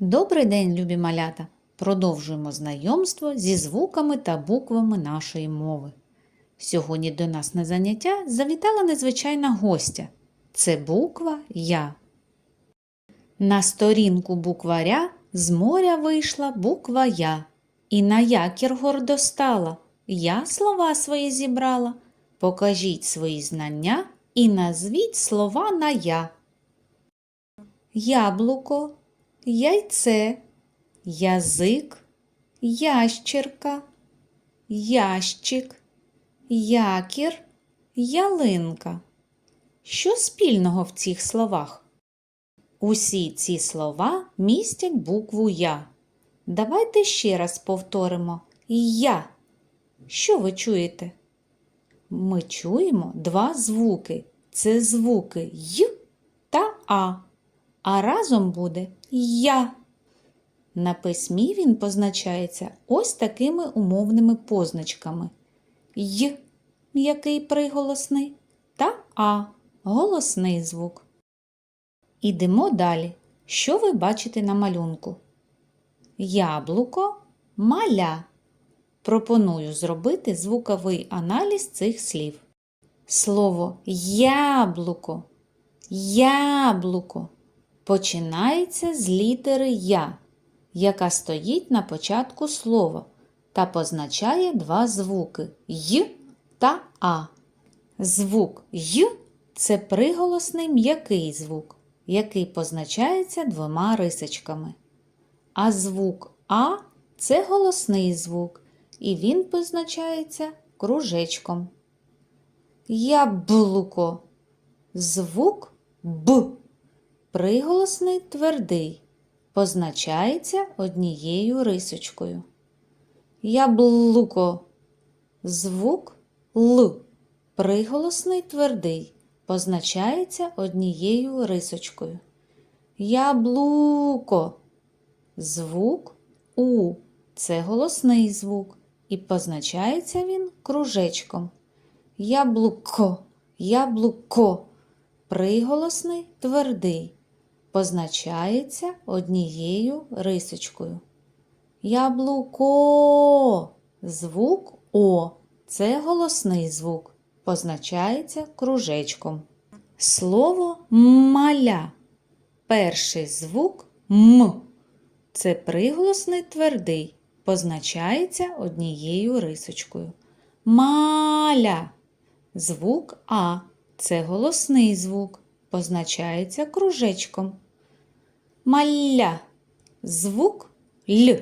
Добрий день, любі малята! Продовжуємо знайомство зі звуками та буквами нашої мови. Сьогодні до нас на заняття завітала незвичайна гостя. Це буква Я. На сторінку букваря з моря вийшла буква Я. І на якір гордо. Я слова свої зібрала. Покажіть свої знання і назвіть слова на Я. Яблуко, яйце, язик, ящерка, ящик, якір, ялинка. Що спільного в цих словах? Усі ці слова містять букву Я. Давайте ще раз повторимо Я. Що ви чуєте? Ми чуємо два звуки. Це звуки Й та А а разом буде я. На письмі він позначається ось такими умовними позначками Й м'який приголосний та А голосний звук. Ідемо далі. Що ви бачите на малюнку? Яблуко маля. Пропоную зробити звуковий аналіз цих слів. Слово яблуко. Яблуко починається з літери Я, яка стоїть на початку слова та позначає два звуки Й та А. Звук Й це приголосний м'який звук, який позначається двома рисочками. А звук А це голосний звук, і він позначається кружечком. Яблуко. Звук Б. Приголосний твердий позначається однією рисочкою. Яблуко. Звук Л. Приголосний твердий позначається однією рисочкою. Яблуко. Звук У. Це голосний звук. І позначається він кружечком. Яблуко. Яблуко. Приголосний твердий позначається однією рисочкою. Яблуко. Звук О. Це голосний звук. Позначається кружечком. Слово маля. Перший звук М. Це приголосний твердий. Позначається однією рисочкою. Маля. Звук А. Це голосний звук. Позначається кружечком. Малля. Звук Л.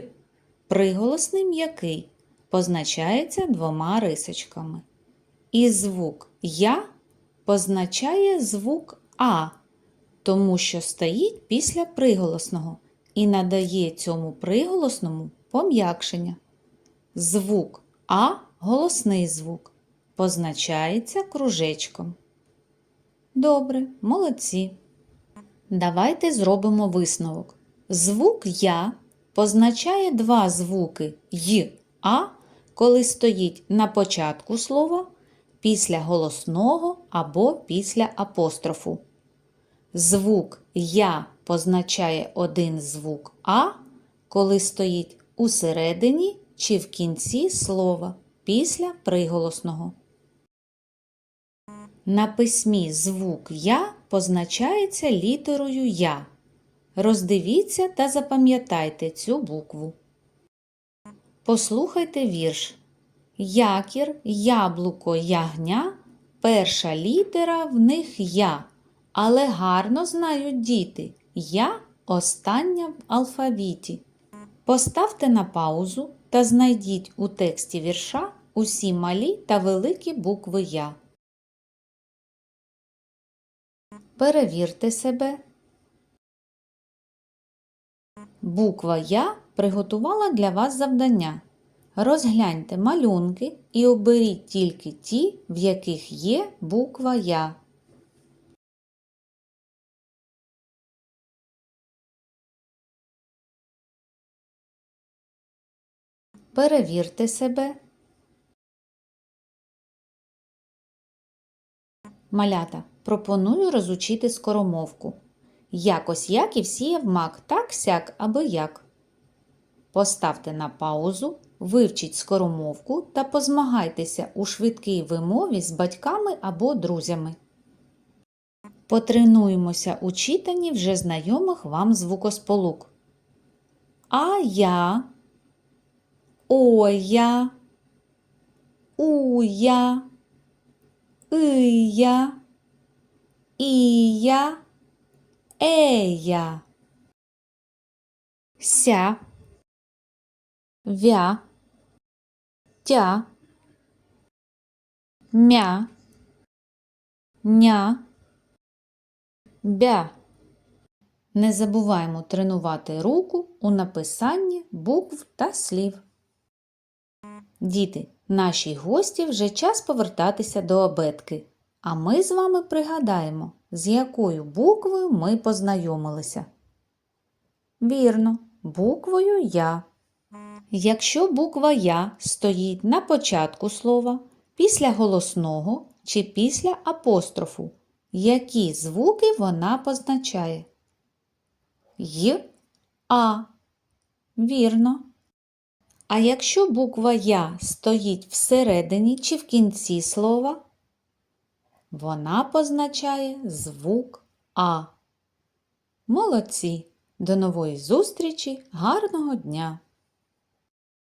Приголосний м'який. Позначається двома рисочками. І звук Я позначає звук А, тому що стоїть після приголосного і надає цьому приголосному пом'якшення. Звук А голосний звук. Позначається кружечком. Добре, молодці. Давайте зробимо висновок. Звук Я позначає два звуки Й, А, коли стоїть на початку слова, після голосного або після апострофу. Звук Я позначає один звук А, коли стоїть у середині чи в кінці слова після приголосного. На письмі звук Я позначається літерою Я. Роздивіться та запам'ятайте цю букву. Послухайте вірш. Якір, яблуко, ягня. Перша літера в них я. Але гарно знають діти. Я остання в алфавіті. Поставте на паузу та знайдіть у тексті вірша усі малі та великі букви Я. Перевірте себе. Буква Я приготувала для вас завдання. Розгляньте малюнки і оберіть тільки ті, в яких є буква Я. Перевірте себе. Малята, пропоную розучити скоромовку. Якось Яків сіяв мак так сяк аби як. Поставте на паузу, вивчіть скоромовку та позмагайтеся у швидкій вимові з батьками або друзями. Потренуємося у читанні вже знайомих вам звукосполук. А я, оя, уя, ия, ія, ея, ся, вя, тя, мя, ня, бя. Не забуваємо тренувати руку у написанні букв та слів. Діти, нашій гості вже час повертатися до абетки, а ми з вами пригадаємо, з якою буквою ми познайомилися. Вірно, буквою Я. Якщо буква Я стоїть на початку слова, після голосного чи після апострофу, які звуки вона позначає? Й, А. Вірно. А якщо буква Я стоїть всередині чи в кінці слова, вона позначає звук А. Молодці! До нової зустрічі! Гарного дня!